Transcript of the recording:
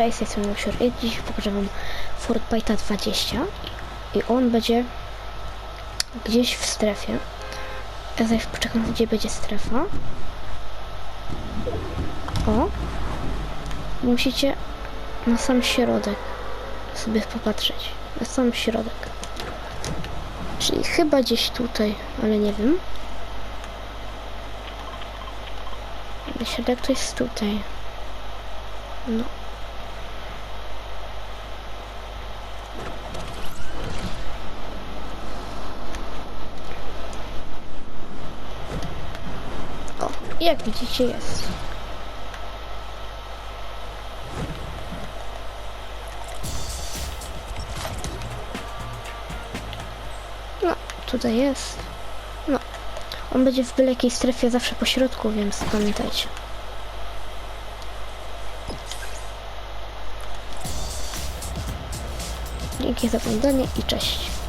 Cześć, jestem Luxior i dziś pokażę wam Fortnite'a 20 i on będzie gdzieś w strefie. Ja zaś poczekam, gdzie będzie strefa. O! Musicie na sam środek sobie popatrzeć. Na sam środek. Czyli chyba gdzieś tutaj, ale nie wiem. Środek to jest tutaj. No. Jak widzicie jest. No, tutaj jest. No, on będzie w byle jakiej strefie zawsze po środku, więc pamiętajcie. Dzięki za oglądanie i cześć.